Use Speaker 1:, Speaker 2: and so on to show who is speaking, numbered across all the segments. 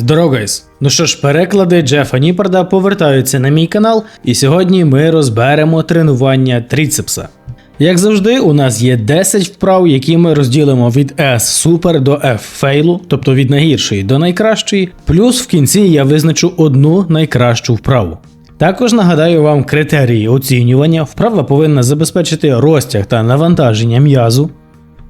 Speaker 1: Здорово, гайс! Ну що ж, переклади Джефа Ніпарда повертаються на мій канал, і сьогодні ми розберемо тренування тріцепса. Як завжди, у нас є 10 вправ, які ми розділимо від S супер до F фейлу, тобто від найгіршої до найкращої. Плюс в кінці я визначу одну найкращу вправу. Також нагадаю вам критерії оцінювання. Вправа повинна забезпечити розтяг та навантаження м'язу.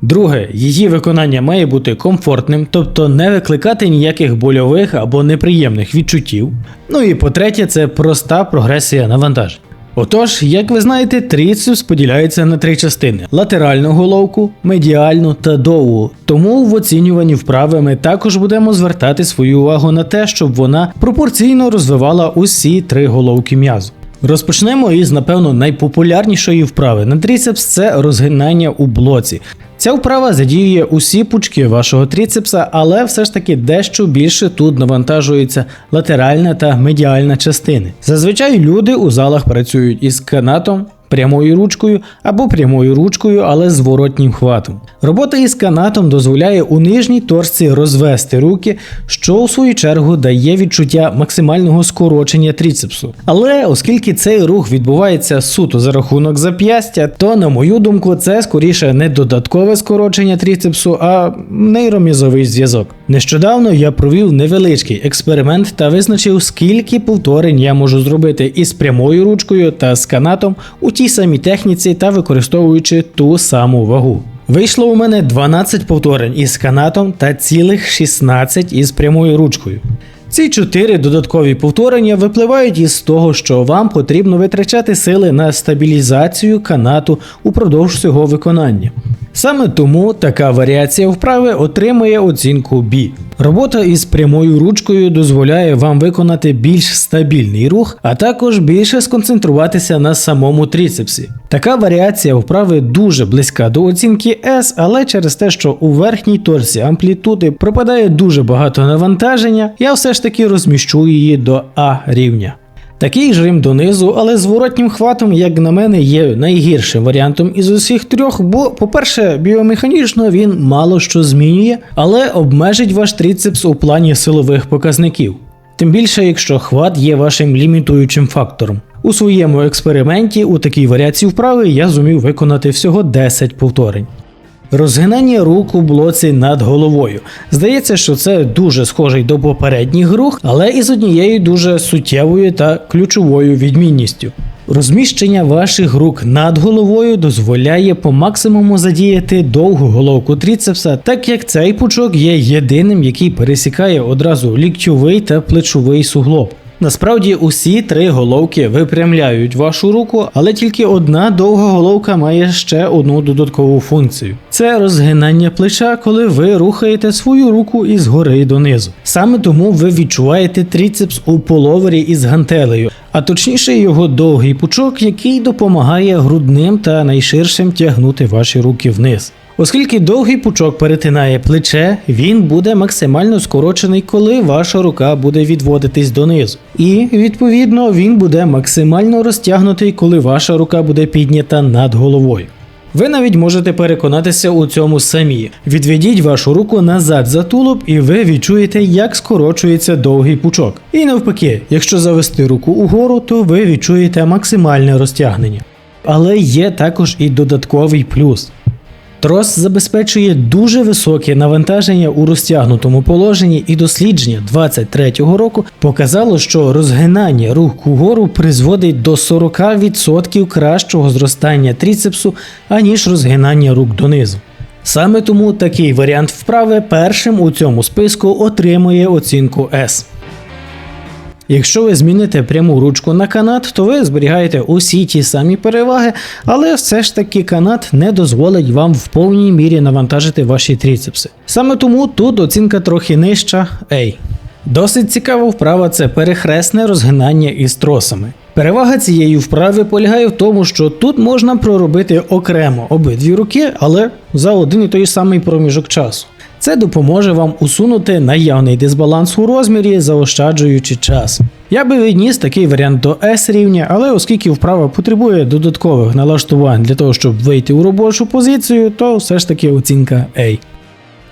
Speaker 1: Друге, її виконання має бути комфортним, тобто не викликати ніяких больових або неприємних відчуттів. Ну і по-третє, це проста прогресія навантажень. Отож, як ви знаєте, тріцепс поділяється на три частини: латеральну головку, медіальну та довгу. Тому в оцінюванні вправи ми також будемо звертати свою увагу на те, щоб вона пропорційно розвивала усі три головки м'язу. Розпочнемо із, напевно, найпопулярнішої вправи на тріцепс це розгинання у блоці. Ця вправа задіює усі пучки вашого тріцепса, але все ж таки дещо більше тут навантажується латеральна та медіальна частини. Зазвичай люди у залах працюють із канатом. Прямою ручкою або прямою ручкою, але з зворотнім хватом. Робота із канатом дозволяє у нижній торсці розвести руки, що у свою чергу дає відчуття максимального скорочення тріцепсу. Але оскільки цей рух відбувається суто за рахунок зап'ястя, то на мою думку, це скоріше не додаткове скорочення тріцепсу, а нейромізовий зв'язок. Нещодавно я провів невеличкий експеримент та визначив, скільки повторень я можу зробити із прямою ручкою та з канатом у тій самій техніці та використовуючи ту саму вагу. Вийшло у мене 12 повторень із канатом та цілих 16 із прямою ручкою. Ці чотири додаткові повторення випливають із того, що вам потрібно витрачати сили на стабілізацію канату упродовж цього виконання. Саме тому така варіація вправи отримує оцінку B. Робота із прямою ручкою дозволяє вам виконати більш стабільний рух, а також більше сконцентруватися на самому тріцепсі. Така варіація вправи дуже близька до оцінки S, але через те, що у верхній торсі амплітуди пропадає дуже багато навантаження, я все ж таки розміщу її до А рівня. Такий жим донизу, але зворотнім хватом, як на мене, є найгіршим варіантом із усіх трьох, бо, по-перше, біомеханічно він мало що змінює, але обмежить ваш тріцепс у плані силових показників. Тим більше, якщо хват є вашим лімітуючим фактором. У своєму експерименті у такій варіації вправи я зумів виконати всього 10 повторень. Розгинання рук у блоці над головою. Здається, що це дуже схожий до попередніх рух, але із однією дуже суттєвою та ключовою відмінністю. Розміщення ваших рук над головою дозволяє по максимуму задіяти довгу головку тріцепса, так як цей пучок є єдиним, який пересікає одразу ліктьовий та плечовий суглоб. Насправді усі три головки випрямляють вашу руку, але тільки одна довга головка має ще одну додаткову функцію: це розгинання плеча, коли ви рухаєте свою руку із гори донизу. Саме тому ви відчуваєте тріцепс у половері із гантелею, а точніше його довгий пучок, який допомагає грудним та найширшим тягнути ваші руки вниз. Оскільки довгий пучок перетинає плече, він буде максимально скорочений, коли ваша рука буде відводитись донизу. І, відповідно, він буде максимально розтягнутий, коли ваша рука буде піднята над головою. Ви навіть можете переконатися у цьому самі. Відведіть вашу руку назад за тулуб, і ви відчуєте, як скорочується довгий пучок. І навпаки, якщо завести руку угору, то ви відчуєте максимальне розтягнення. Але є також і додатковий плюс. Трос забезпечує дуже високе навантаження у розтягнутому положенні, і дослідження 23-го року показало, що розгинання рук угору призводить до 40% кращого зростання тріцепсу, аніж розгинання рук донизу. Саме тому такий варіант вправи першим у цьому списку отримує оцінку S. Якщо ви зміните пряму ручку на канат, то ви зберігаєте усі ті самі переваги, але все ж таки канат не дозволить вам в повній мірі навантажити ваші тріцепси. Саме тому тут оцінка трохи нижча A. Досить цікава вправа це перехресне розгинання із тросами. Перевага цієї вправи полягає в тому, що тут можна проробити окремо обидві руки, але за один і той самий проміжок часу. Це допоможе вам усунути наявний дисбаланс у розмірі, заощаджуючи час. Я би відніс такий варіант до S рівня, але оскільки вправа потребує додаткових налаштувань для того, щоб вийти у робочу позицію, то все ж таки оцінка A.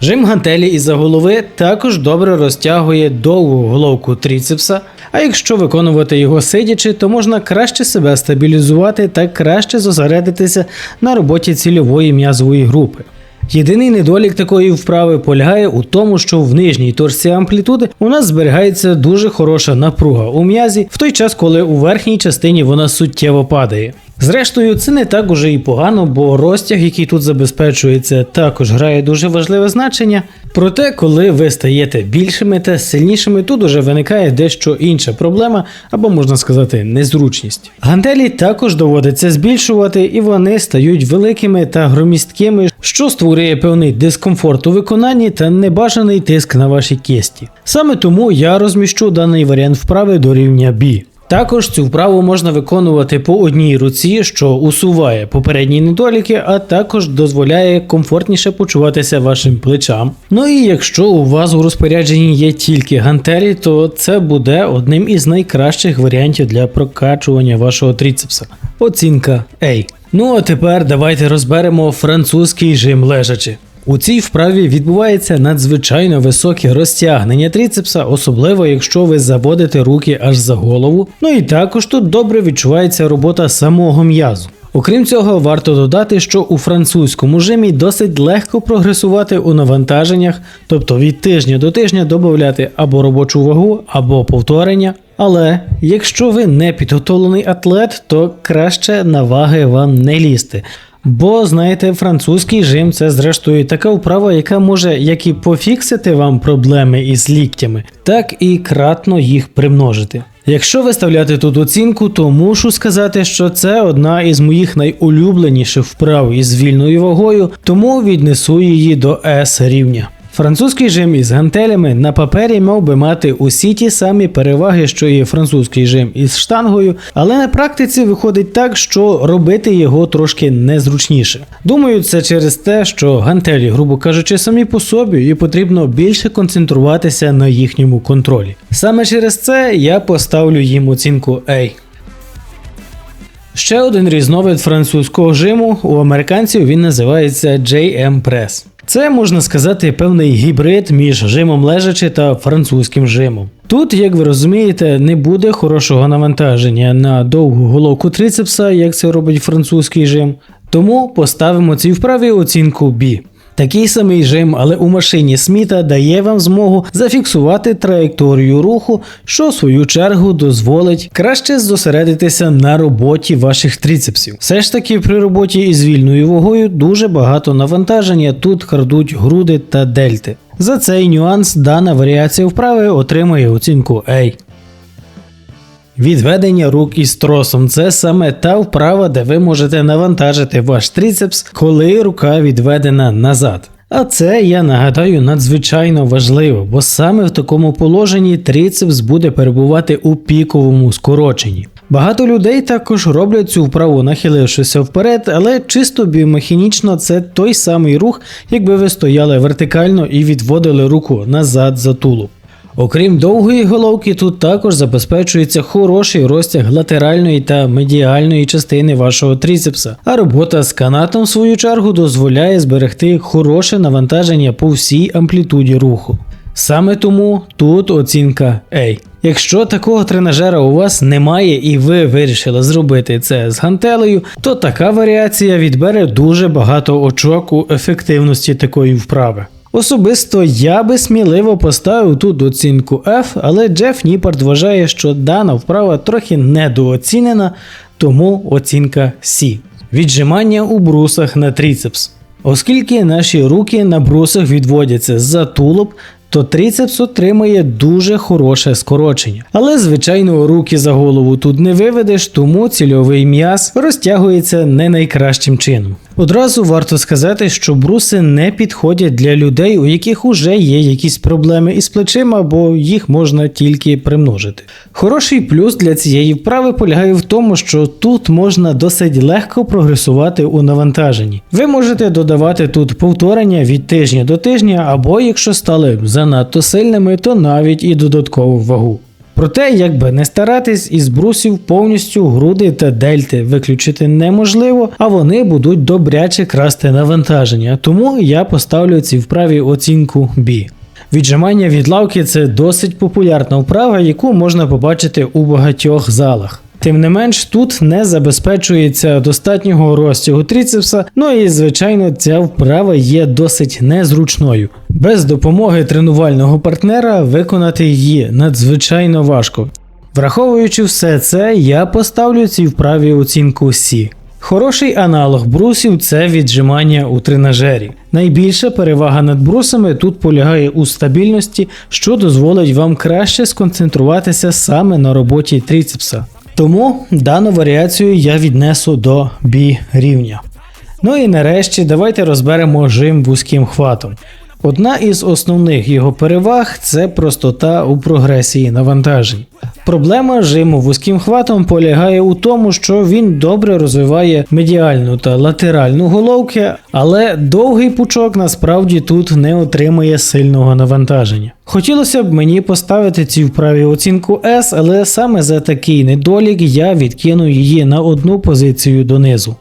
Speaker 1: Жим гантелі із-за голови також добре розтягує довгу головку тріцепса, а якщо виконувати його сидячи, то можна краще себе стабілізувати та краще зосередитися на роботі цільової м'язової групи. Єдиний недолік такої вправи полягає у тому, що в нижній торсі амплітуди у нас зберігається дуже хороша напруга у м'язі, в той час, коли у верхній частині вона суттєво падає. Зрештою, це не так уже і погано, бо розтяг, який тут забезпечується, також грає дуже важливе значення. Проте, коли ви стаєте більшими та сильнішими, тут уже виникає дещо інша проблема, або можна сказати, незручність. Гантелі також доводиться збільшувати, і вони стають великими та громісткими, що створює певний дискомфорт у виконанні та небажаний тиск на ваші кісті. Саме тому я розміщу даний варіант вправи до рівня B. Також цю вправу можна виконувати по одній руці, що усуває попередні недоліки, а також дозволяє комфортніше почуватися вашим плечам. Ну і якщо у вас у розпорядженні є тільки гантелі, то це буде одним із найкращих варіантів для прокачування вашого тріцепса. Оцінка A. Ну а тепер давайте розберемо французький жим лежачи. У цій вправі відбувається надзвичайно високе розтягнення тріцепса, особливо якщо ви заводите руки аж за голову. Ну і також тут добре відчувається робота самого м'язу. Окрім цього, варто додати, що у французькому жимі досить легко прогресувати у навантаженнях, тобто від тижня до тижня додати або робочу вагу, або повторення. Але якщо ви не підготовлений атлет, то краще на ваги вам не лізти. Бо, знаєте, французький жим це зрештою така вправа, яка може як і пофіксити вам проблеми із ліктями, так і кратно їх примножити. Якщо виставляти тут оцінку, то мушу сказати, що це одна із моїх найулюбленіших вправ із вільною вагою, тому віднесу її до S рівня. Французький жим із гантелями на папері мав би мати усі ті самі переваги, що і французький жим із штангою, але на практиці виходить так, що робити його трошки незручніше. Думаю, це через те, що гантелі, грубо кажучи, самі по собі, і потрібно більше концентруватися на їхньому контролі. Саме через це я поставлю їм оцінку A. Ще один різновид французького жиму у американців він називається JM Press. Це можна сказати певний гібрид між жимом лежачи та французьким жимом. Тут, як ви розумієте, не буде хорошого навантаження на довгу головку трицепса, як це робить французький жим. Тому поставимо цій вправі оцінку B. Такий самий жим, але у машині Сміта дає вам змогу зафіксувати траєкторію руху, що в свою чергу дозволить краще зосередитися на роботі ваших трицепсів. Все ж таки, при роботі із вільною вагою дуже багато навантаження тут крадуть груди та дельти. За цей нюанс дана варіація вправи отримує оцінку A. Відведення рук із тросом це саме та вправа, де ви можете навантажити ваш трицепс, коли рука відведена назад. А це я нагадаю надзвичайно важливо, бо саме в такому положенні трицепс буде перебувати у піковому скороченні. Багато людей також роблять цю вправу, нахилившися вперед, але чисто біомеханічно це той самий рух, якби ви стояли вертикально і відводили руку назад за тулуб. Окрім довгої головки, тут також забезпечується хороший розтяг латеральної та медіальної частини вашого трицепса, а робота з канатом, в свою чергу, дозволяє зберегти хороше навантаження по всій амплітуді руху. Саме тому тут оцінка A. Якщо такого тренажера у вас немає і ви вирішили зробити це з гантелею, то така варіація відбере дуже багато очок у ефективності такої вправи. Особисто я би сміливо поставив тут оцінку F, але Джеф Ніпард вважає, що дана вправа трохи недооцінена, тому оцінка C. Віджимання у брусах на тріцепс. Оскільки наші руки на брусах відводяться за тулуб, то трицепс отримає дуже хороше скорочення. Але, звичайно, руки за голову тут не виведеш, тому цільовий м'яз розтягується не найкращим чином. Одразу варто сказати, що бруси не підходять для людей, у яких уже є якісь проблеми із плечима, бо їх можна тільки примножити. Хороший плюс для цієї вправи полягає в тому, що тут можна досить легко прогресувати у навантаженні. Ви можете додавати тут повторення від тижня до тижня, або якщо стали занадто сильними, то навіть і додаткову вагу. Проте, якби не старатись, із брусів повністю груди та дельти виключити неможливо, а вони будуть добряче красти навантаження. Тому я поставлю цій вправі оцінку B. Віджимання від лавки це досить популярна вправа, яку можна побачити у багатьох залах. Тим не менш, тут не забезпечується достатнього розтягу тріцепса, ну і звичайно, ця вправа є досить незручною. Без допомоги тренувального партнера виконати її надзвичайно важко. Враховуючи все це, я поставлю цій вправі оцінку C. Хороший аналог брусів це віджимання у тренажері. Найбільша перевага над брусами тут полягає у стабільності, що дозволить вам краще сконцентруватися саме на роботі тріцепса. Тому дану варіацію я віднесу до B рівня. Ну і нарешті давайте розберемо жим вузьким хватом. Одна із основних його переваг це простота у прогресії навантажень. Проблема жиму вузьким хватом полягає у тому, що він добре розвиває медіальну та латеральну головки, але довгий пучок насправді тут не отримує сильного навантаження. Хотілося б мені поставити цій вправі оцінку S, але саме за такий недолік я відкину її на одну позицію донизу.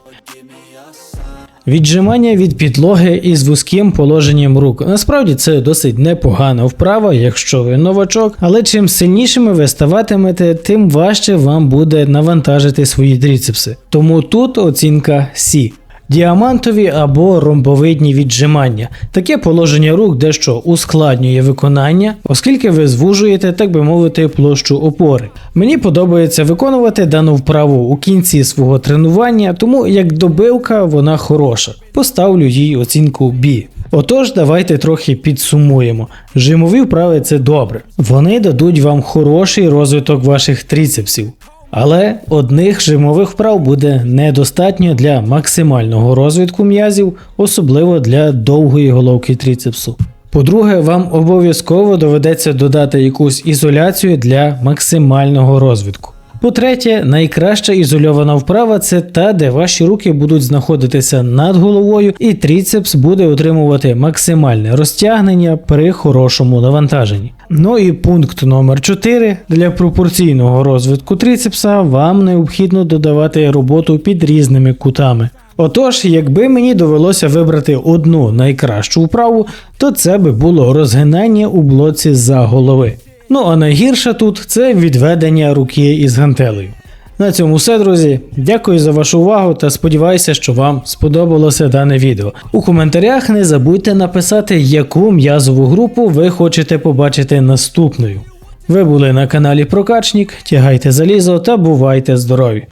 Speaker 1: Віджимання від підлоги із вузьким положенням рук. Насправді це досить непогана вправа, якщо ви новачок, але чим сильнішими ви ставатимете, тим важче вам буде навантажити свої тріцепси. Тому тут оцінка C. Діамантові або ромбовидні віджимання. Таке положення рук дещо ускладнює виконання, оскільки ви звужуєте, так би мовити, площу опори. Мені подобається виконувати дану вправу у кінці свого тренування, тому як добивка вона хороша. Поставлю їй оцінку B. Отож, давайте трохи підсумуємо. Жимові вправи це добре. Вони дадуть вам хороший розвиток ваших тріцепсів. Але одних жимових вправ буде недостатньо для максимального розвитку м'язів, особливо для довгої головки тріцепсу. По-друге, вам обов'язково доведеться додати якусь ізоляцію для максимального розвитку. По-третє, найкраща ізольована вправа це та, де ваші руки будуть знаходитися над головою, і тріцепс буде отримувати максимальне розтягнення при хорошому навантаженні. Ну і пункт номер 4. Для пропорційного розвитку тріцепса вам необхідно додавати роботу під різними кутами. Отож, якби мені довелося вибрати одну найкращу вправу, то це би було розгинання у блоці за голови. Ну а найгірше тут це відведення руки із гантелею. На цьому все, друзі. Дякую за вашу увагу та сподіваюся, що вам сподобалося дане відео. У коментарях не забудьте написати, яку м'язову групу ви хочете побачити наступною. Ви були на каналі Прокачник, тягайте залізо та бувайте здорові!